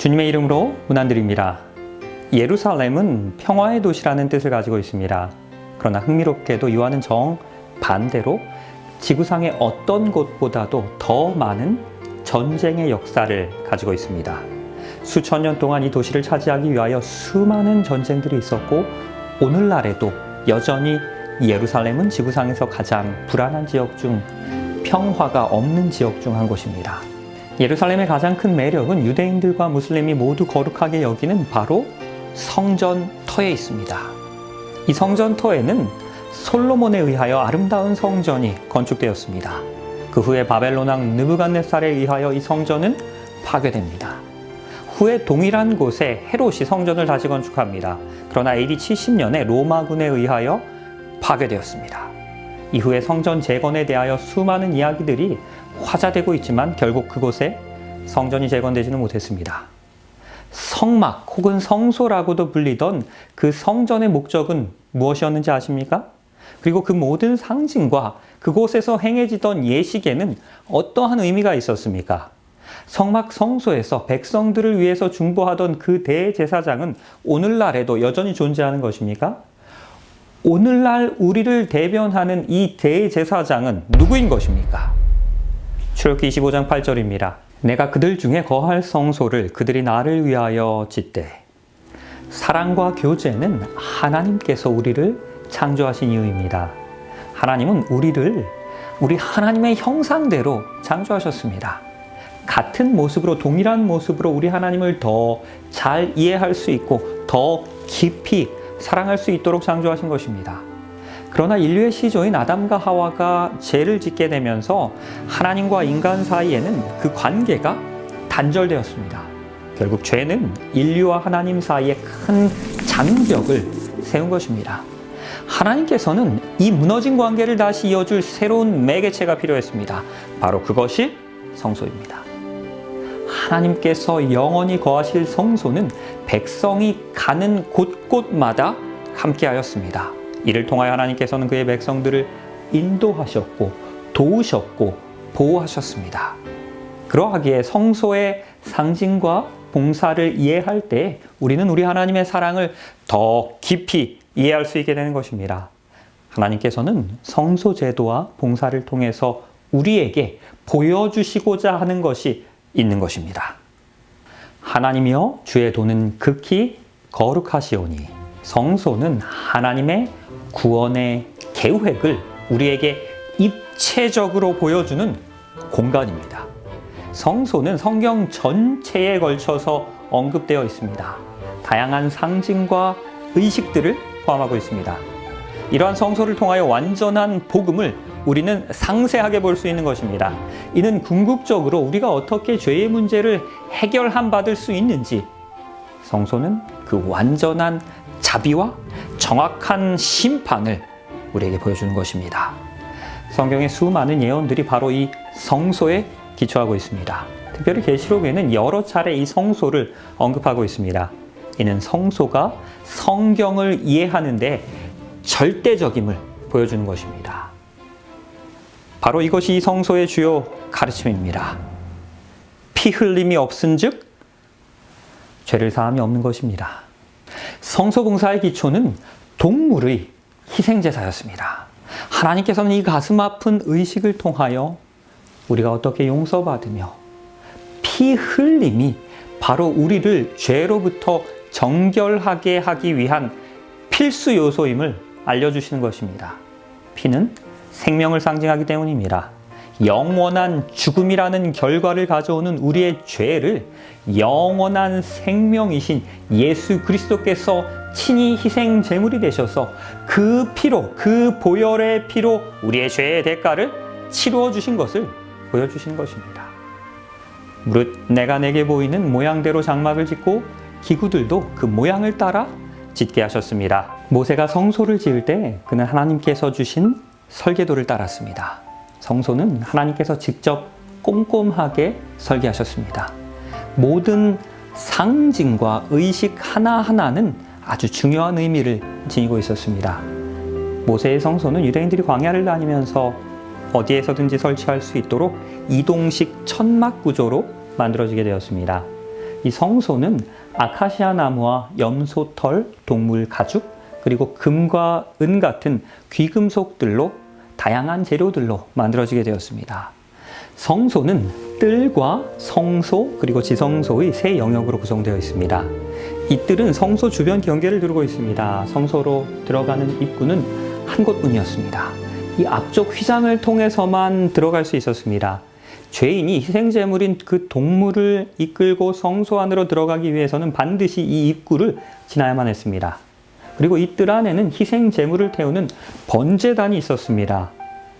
주님의 이름으로 문안드립니다. 예루살렘은 평화의 도시라는 뜻을 가지고 있습니다. 그러나 흥미롭게도 요한은 정 반대로 지구상의 어떤 곳보다도 더 많은 전쟁의 역사를 가지고 있습니다. 수천 년 동안 이 도시를 차지하기 위하여 수많은 전쟁들이 있었고 오늘날에도 여전히 예루살렘은 지구상에서 가장 불안한 지역 중 평화가 없는 지역 중 한 곳입니다. 예루살렘의 가장 큰 매력은 유대인들과 무슬림이 모두 거룩하게 여기는 바로 성전터에 있습니다. 이 성전터에는 솔로몬에 의하여 아름다운 성전이 건축되었습니다. 그 후에 바벨론 왕 느부갓네살에 의하여 이 성전은 파괴됩니다. 후에 동일한 곳에 헤롯이 성전을 다시 건축합니다. 그러나 AD 70년에 로마군에 의하여 파괴되었습니다. 이후에 성전 재건에 대하여 수많은 이야기들이 화자되고 있지만 결국 그곳에 성전이 재건되지는 못했습니다. 성막 혹은 성소라고도 불리던 그 성전의 목적은 무엇이었는지 아십니까? 그리고 그 모든 상징과 그곳에서 행해지던 예식에는 어떠한 의미가 있었습니까? 성막 성소에서 백성들을 위해서 중보하던 그 대제사장은 오늘날에도 여전히 존재하는 것입니까? 오늘날 우리를 대변하는 이 대제사장은 누구인 것입니까? 출애굽기 25장 8절입니다. 내가 그들 중에 거할 성소를 그들이 나를 위하여 짓되 사랑과 교제는 하나님께서 우리를 창조하신 이유입니다. 하나님은 우리를 우리 하나님의 형상대로 창조하셨습니다. 같은 모습으로 동일한 모습으로 우리 하나님을 더 잘 이해할 수 있고 더 깊이 사랑할 수 있도록 창조하신 것입니다. 그러나 인류의 시조인 아담과 하와가 죄를 짓게 되면서 하나님과 인간 사이에는 그 관계가 단절되었습니다. 결국 죄는 인류와 하나님 사이에 큰 장벽을 세운 것입니다. 하나님께서는 이 무너진 관계를 다시 이어줄 새로운 매개체가 필요했습니다. 바로 그것이 성소입니다. 하나님께서 영원히 거하실 성소는 백성이 가는 곳곳마다 함께하였습니다. 이를 통하여 하나님께서는 그의 백성들을 인도하셨고 도우셨고 보호하셨습니다. 그러하기에 성소의 상징과 봉사를 이해할 때 우리는 우리 하나님의 사랑을 더 깊이 이해할 수 있게 되는 것입니다. 하나님께서는 성소 제도와 봉사를 통해서 우리에게 보여주시고자 하는 것이 있는 것입니다. 하나님이여 주의 도는 극히 거룩하시오니 성소는 하나님의 구원의 계획을 우리에게 입체적으로 보여주는 공간입니다. 성소는 성경 전체에 걸쳐서 언급되어 있습니다. 다양한 상징과 의식들을 포함하고 있습니다. 이러한 성소를 통하여 완전한 복음을 우리는 상세하게 볼 수 있는 것입니다. 이는 궁극적으로 우리가 어떻게 죄의 문제를 해결함 받을 수 있는지 성소는 그 완전한 자비와 정확한 심판을 우리에게 보여주는 것입니다. 성경의 수많은 예언들이 바로 이 성소에 기초하고 있습니다. 특별히 계시록에는 여러 차례 이 성소를 언급하고 있습니다. 이는 성소가 성경을 이해하는데 절대적임을 보여주는 것입니다. 바로 이것이 이 성소의 주요 가르침입니다. 피 흘림이 없은즉 죄를 사함이 없는 것입니다. 성소 봉사의 기초는 동물의 희생제사였습니다. 하나님께서는 이 가슴 아픈 의식을 통하여 우리가 어떻게 용서받으며 피 흘림이 바로 우리를 죄로부터 정결하게 하기 위한 필수 요소임을 알려주시는 것입니다. 피는 생명을 상징하기 때문입니다. 영원한 죽음이라는 결과를 가져오는 우리의 죄를 영원한 생명이신 예수 그리스도께서 친히 희생 제물이 되셔서 그 피로 그 보혈의 피로 우리의 죄의 대가를 치루어 주신 것을 보여 주신 것입니다. 무릇 내가 내게 보이는 모양대로 장막을 짓고 기구들도 그 모양을 따라 짓게 하셨습니다. 모세가 성소를 지을 때 그는 하나님께서 주신 설계도를 따랐습니다. 성소는 하나님께서 직접 꼼꼼하게 설계하셨습니다. 모든 상징과 의식 하나하나는 아주 중요한 의미를 지니고 있었습니다. 모세의 성소는 유대인들이 광야를 다니면서 어디에서든지 설치할 수 있도록 이동식 천막 구조로 만들어지게 되었습니다. 이 성소는 아카시아 나무와 염소털, 동물 가죽, 그리고 금과 은 같은 귀금속들로 다양한 재료들로 만들어지게 되었습니다. 성소는 뜰과 성소 그리고 지성소의 세 영역으로 구성되어 있습니다. 이 뜰은 성소 주변 경계를 두르고 있습니다. 성소로 들어가는 입구는 한 곳뿐이었습니다. 이 앞쪽 휘장을 통해서만 들어갈 수 있었습니다. 죄인이 희생제물인 그 동물을 이끌고 성소 안으로 들어가기 위해서는 반드시 이 입구를 지나야만 했습니다. 그리고 이뜰 안에는 희생 제물을 태우는 번제단이 있었습니다.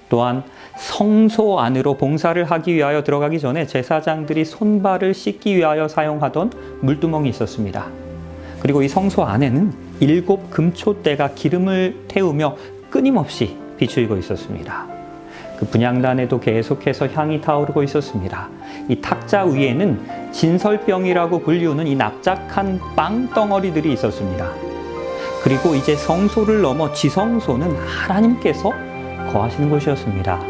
또한 성소 안으로 봉사를 하기 위하여 들어가기 전에 제사장들이 손발을 씻기 위하여 사용하던 물두멍이 있었습니다. 그리고 이 성소 안에는 일곱 금초대가 기름을 태우며 끊임없이 비추이고 있었습니다. 그 분향단에도 계속해서 향이 타오르고 있었습니다. 이 탁자 위에는 진설병이라고 불리우는 이 납작한 빵 덩어리들이 있었습니다. 그리고 이제 성소를 넘어 지성소는 하나님께서 거하시는 곳이었습니다.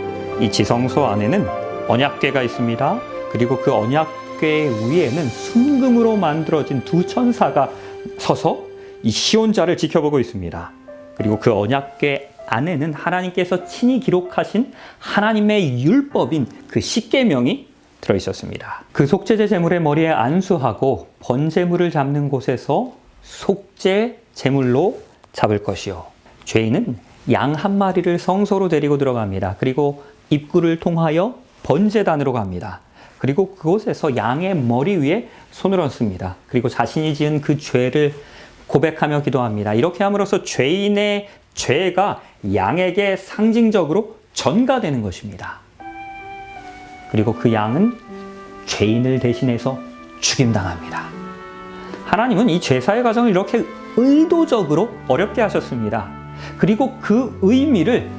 이 지성소 안에는 언약궤가 있습니다. 그리고 그 언약궤 위에는 순금으로 만들어진 두 천사가 서서 이 시온자를 지켜보고 있습니다. 그리고 그 언약궤 안에는 하나님께서 친히 기록하신 하나님의 율법인 그 십계명이 들어 있었습니다. 그 속죄제 제물의 머리에 안수하고 번제물을 잡는 곳에서 속죄 제물로 잡을 것이요. 죄인은 양 한 마리를 성소로 데리고 들어갑니다. 그리고 입구를 통하여 번제단으로 갑니다. 그리고 그곳에서 양의 머리 위에 손을 얹습니다. 그리고 자신이 지은 그 죄를 고백하며 기도합니다. 이렇게 함으로써 죄인의 죄가 양에게 상징적으로 전가되는 것입니다. 그리고 그 양은 죄인을 대신해서 죽임당합니다. 하나님은 이 죄사의 과정을 이렇게 의도적으로 어렵게 하셨습니다. 그리고 그 의미를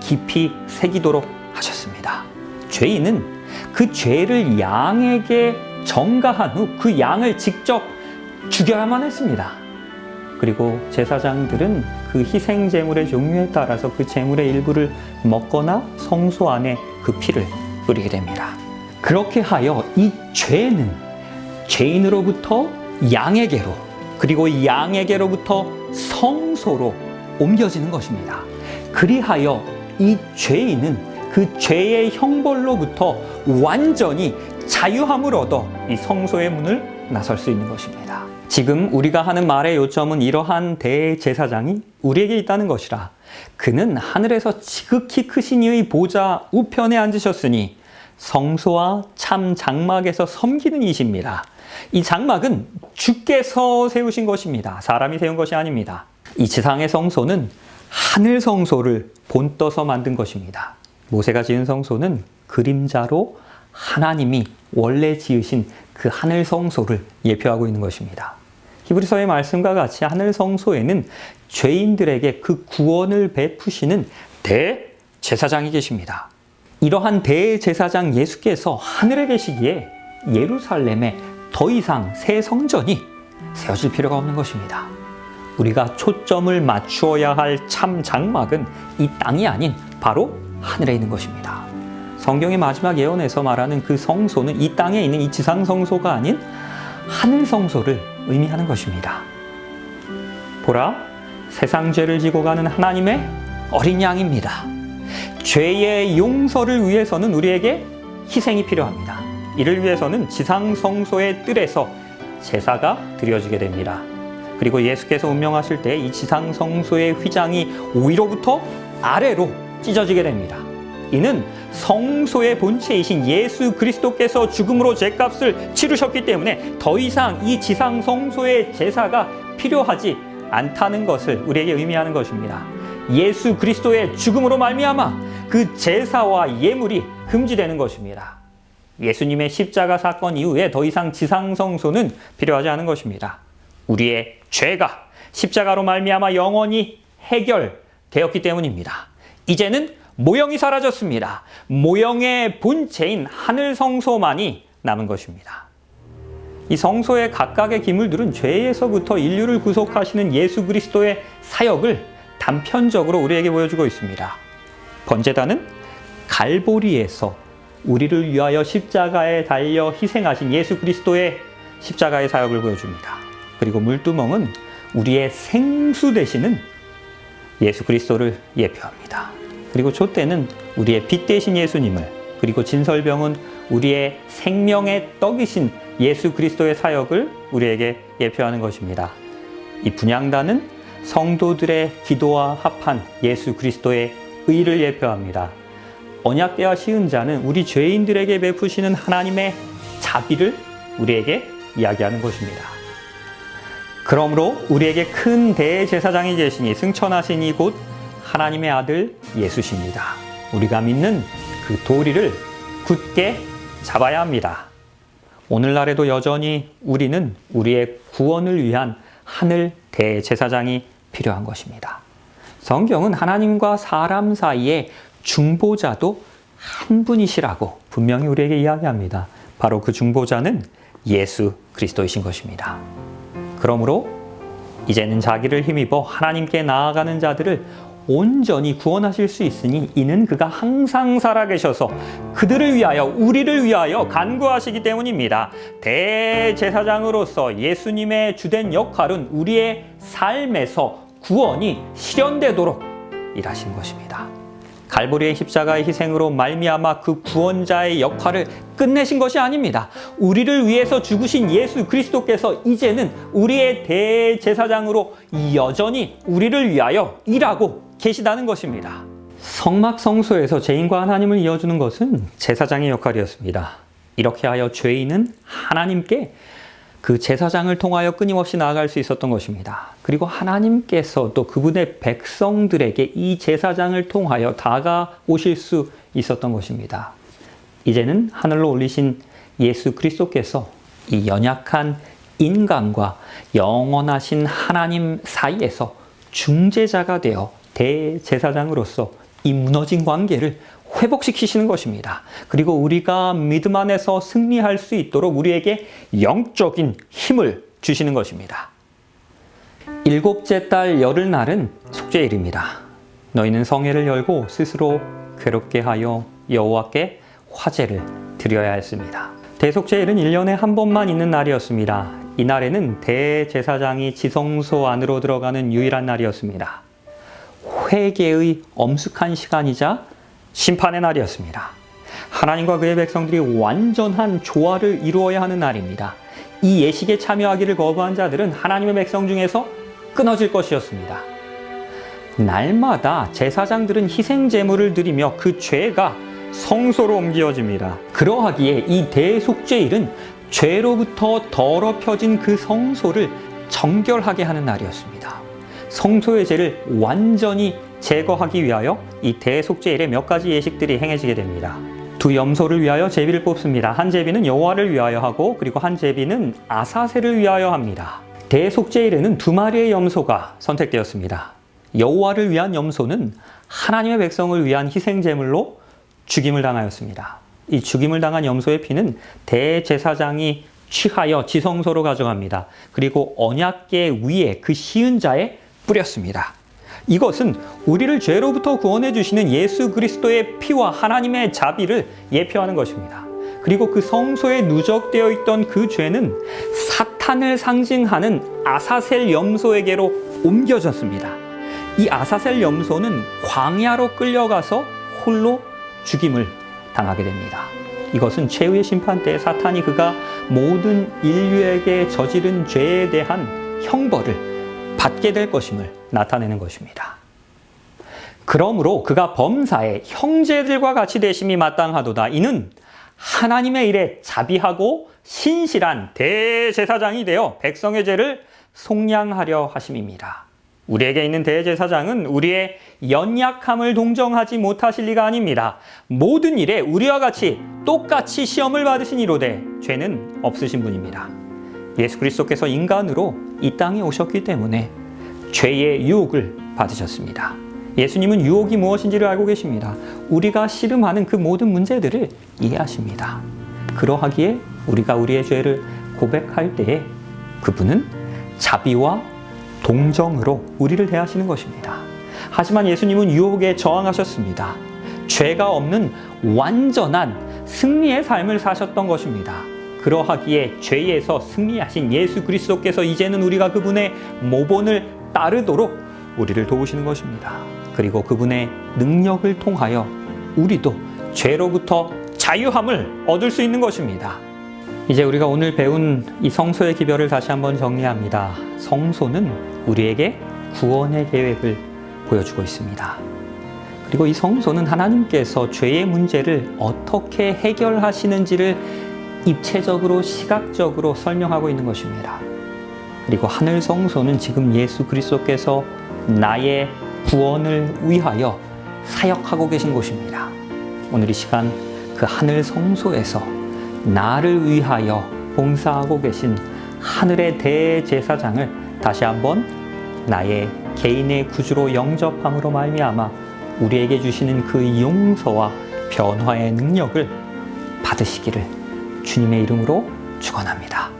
깊이 새기도록 하셨습니다. 죄인은 그 죄를 양에게 전가한 후 그 양을 직접 죽여야만 했습니다. 그리고 제사장들은 그 희생 제물의 종류에 따라서 그 제물의 일부를 먹거나 성소 안에 그 피를 뿌리게 됩니다. 그렇게 하여 이 죄는 죄인으로부터 양에게로 그리고 이 양에게로부터 성소로 옮겨지는 것입니다. 그리하여 이 죄인은 그 죄의 형벌로부터 완전히 자유함을 얻어 이 성소의 문을 나설 수 있는 것입니다. 지금 우리가 하는 말의 요점은 이러한 대제사장이 우리에게 있다는 것이라. 그는 하늘에서 지극히 크신 이의 보좌 우편에 앉으셨으니 성소와 참 장막에서 섬기는 이십니다. 이 장막은 주께서 세우신 것입니다. 사람이 세운 것이 아닙니다. 이 지상의 성소는 하늘 성소를 본떠서 만든 것입니다. 모세가 지은 성소는 그림자로 하나님이 원래 지으신 그 하늘 성소를 예표하고 있는 것입니다. 히브리서의 말씀과 같이 하늘 성소에는 죄인들에게 그 구원을 베푸시는 대제사장이 계십니다. 이러한 대제사장 예수께서 하늘에 계시기에 예루살렘에 더 이상 새 성전이 세워질 필요가 없는 것입니다. 우리가 초점을 맞추어야 할 참 장막은 이 땅이 아닌 바로 하늘에 있는 것입니다. 성경의 마지막 예언에서 말하는 그 성소는 이 땅에 있는 이 지상 성소가 아닌 하늘 성소를 의미하는 것입니다. 보라, 세상 죄를 지고 가는 하나님의 어린 양입니다. 죄의 용서를 위해서는 우리에게 희생이 필요합니다. 이를 위해서는 지상 성소의 뜰에서 제사가 드려지게 됩니다. 그리고 예수께서 운명하실 때 이 지상 성소의 휘장이 위로부터 아래로 찢어지게 됩니다. 이는 성소의 본체이신 예수 그리스도께서 죽음으로 죄값을 치르셨기 때문에 더 이상 이 지상 성소의 제사가 필요하지 않다는 것을 우리에게 의미하는 것입니다. 예수 그리스도의 죽음으로 말미암아 그 제사와 예물이 금지되는 것입니다. 예수님의 십자가 사건 이후에 더 이상 지상 성소는 필요하지 않은 것입니다. 우리의 죄가 십자가로 말미암아 영원히 해결되었기 때문입니다. 이제는 모형이 사라졌습니다. 모형의 본체인 하늘 성소만이 남은 것입니다. 이 성소의 각각의 기물들은 죄에서부터 인류를 구속하시는 예수 그리스도의 사역을 단편적으로 우리에게 보여주고 있습니다. 번제단은 갈보리에서 우리를 위하여 십자가에 달려 희생하신 예수 그리스도의 십자가의 사역을 보여줍니다. 그리고 물두멍은 우리의 생수 되시는 예수 그리스도를 예표합니다. 그리고 촛대는 우리의 빛 대신 예수님을 그리고 진설병은 우리의 생명의 떡이신 예수 그리스도의 사역을 우리에게 예표하는 것입니다. 이 분양단은 성도들의 기도와 합한 예수 그리스도의 의를 예표합니다. 언약계와 시은자는 우리 죄인들에게 베푸시는 하나님의 자비를 우리에게 이야기하는 것입니다. 그러므로 우리에게 큰 대제사장이 계시니 승천하시니 곧 하나님의 아들 예수십니다. 우리가 믿는 그 도리를 굳게 잡아야 합니다. 오늘날에도 여전히 우리는 우리의 구원을 위한 하늘 대제사장이 필요한 것입니다. 성경은 하나님과 사람 사이에 중보자도 한 분이시라고 분명히 우리에게 이야기합니다. 바로 그 중보자는 예수 그리스도이신 것입니다. 그러므로 이제는 자기를 힘입어 하나님께 나아가는 자들을 온전히 구원하실 수 있으니 이는 그가 항상 살아계셔서 그들을 위하여 우리를 위하여 간구하시기 때문입니다. 대제사장으로서 예수님의 주된 역할은 우리의 삶에서 구원이 실현되도록 일하신 것입니다. 갈보리의 십자가의 희생으로 말미암아 그 구원자의 역할을 끝내신 것이 아닙니다. 우리를 위해서 죽으신 예수 그리스도께서 이제는 우리의 대제사장으로 여전히 우리를 위하여 일하고 계시다는 것입니다. 성막 성소에서 죄인과 하나님을 이어주는 것은 제사장의 역할이었습니다. 이렇게 하여 죄인은 하나님께 그 제사장을 통하여 끊임없이 나아갈 수 있었던 것입니다. 그리고 하나님께서 또 그분의 백성들에게 이 제사장을 통하여 다가오실 수 있었던 것입니다. 이제는 하늘로 올리신 예수 그리스도께서 이 연약한 인간과 영원하신 하나님 사이에서 중재자가 되어 대제사장으로서 이 무너진 관계를 회복시키시는 것입니다. 그리고 우리가 믿음 안에서 승리할 수 있도록 우리에게 영적인 힘을 주시는 것입니다. 일곱째 달 열흘날은 속죄일입니다. 너희는 성회를 열고 스스로 괴롭게 하여 여호와께 화제를 드려야 했습니다. 대속죄일은 1년에 한 번만 있는 날이었습니다. 이 날에는 대제사장이 지성소 안으로 들어가는 유일한 날이었습니다. 회개의 엄숙한 시간이자 심판의 날이었습니다. 하나님과 그의 백성들이 완전한 조화를 이루어야 하는 날입니다. 이 예식에 참여하기를 거부한 자들은 하나님의 백성 중에서 끊어질 것이었습니다. 날마다 제사장들은 희생 제물을 드리며 그 죄가 성소로 옮겨집니다. 그러하기에 이 대속죄일은 죄로부터 더럽혀진 그 성소를 정결하게 하는 날이었습니다. 성소의 죄를 완전히 제거하기 위하여 이 대속죄일에 몇 가지 예식들이 행해지게 됩니다. 두 염소를 위하여 제비를 뽑습니다. 한 제비는 여호와를 위하여 하고 그리고 한 제비는 아사셀을 위하여 합니다. 대속죄일에는 두 마리의 염소가 선택되었습니다. 여호와를 위한 염소는 하나님의 백성을 위한 희생 제물로 죽임을 당하였습니다. 이 죽임을 당한 염소의 피는 대제사장이 취하여 지성소로 가져갑니다. 그리고 언약계 위에 그 시은 자에 뿌렸습니다. 이것은 우리를 죄로부터 구원해 주시는 예수 그리스도의 피와 하나님의 자비를 예표하는 것입니다. 그리고 그 성소에 누적되어 있던 그 죄는 사탄을 상징하는 아사셀 염소에게로 옮겨졌습니다. 이 아사셀 염소는 광야로 끌려가서 홀로 죽임을 당하게 됩니다. 이것은 최후의 심판 때 사탄이 그가 모든 인류에게 저지른 죄에 대한 형벌을 받게 될 것임을 나타내는 것입니다. 그러므로 그가 범사에 형제들과 같이 되심이 마땅하도다. 이는 하나님의 일에 자비하고 신실한 대제사장이 되어 백성의 죄를 속량하려 하심입니다. 우리에게 있는 대제사장은 우리의 연약함을 동정하지 못하실 리가 아닙니다. 모든 일에 우리와 같이 똑같이 시험을 받으신 이로되 죄는 없으신 분입니다. 예수 그리스도께서 인간으로 이 땅에 오셨기 때문에 죄의 유혹을 받으셨습니다. 예수님은 유혹이 무엇인지를 알고 계십니다. 우리가 씨름하는 그 모든 문제들을 이해하십니다. 그러하기에 우리가 우리의 죄를 고백할 때에 그분은 자비와 동정으로 우리를 대하시는 것입니다. 하지만 예수님은 유혹에 저항하셨습니다. 죄가 없는 완전한 승리의 삶을 사셨던 것입니다. 그러하기에 죄에서 승리하신 예수 그리스도께서 이제는 우리가 그분의 모본을 따르도록 우리를 도우시는 것입니다. 그리고 그분의 능력을 통하여 우리도 죄로부터 자유함을 얻을 수 있는 것입니다. 이제 우리가 오늘 배운 이 성소의 기별을 다시 한번 정리합니다. 성소는 우리에게 구원의 계획을 보여주고 있습니다. 그리고 이 성소는 하나님께서 죄의 문제를 어떻게 해결하시는지를 입체적으로 시각적으로 설명하고 있는 것입니다. 그리고 하늘 성소는 지금 예수 그리스도께서 나의 구원을 위하여 사역하고 계신 곳입니다. 오늘 이 시간 그 하늘 성소에서 나를 위하여 봉사하고 계신 하늘의 대제사장을 다시 한번 나의 개인의 구주로 영접함으로 말미암아 우리에게 주시는 그 용서와 변화의 능력을 받으시기를 주님의 이름으로 축원합니다.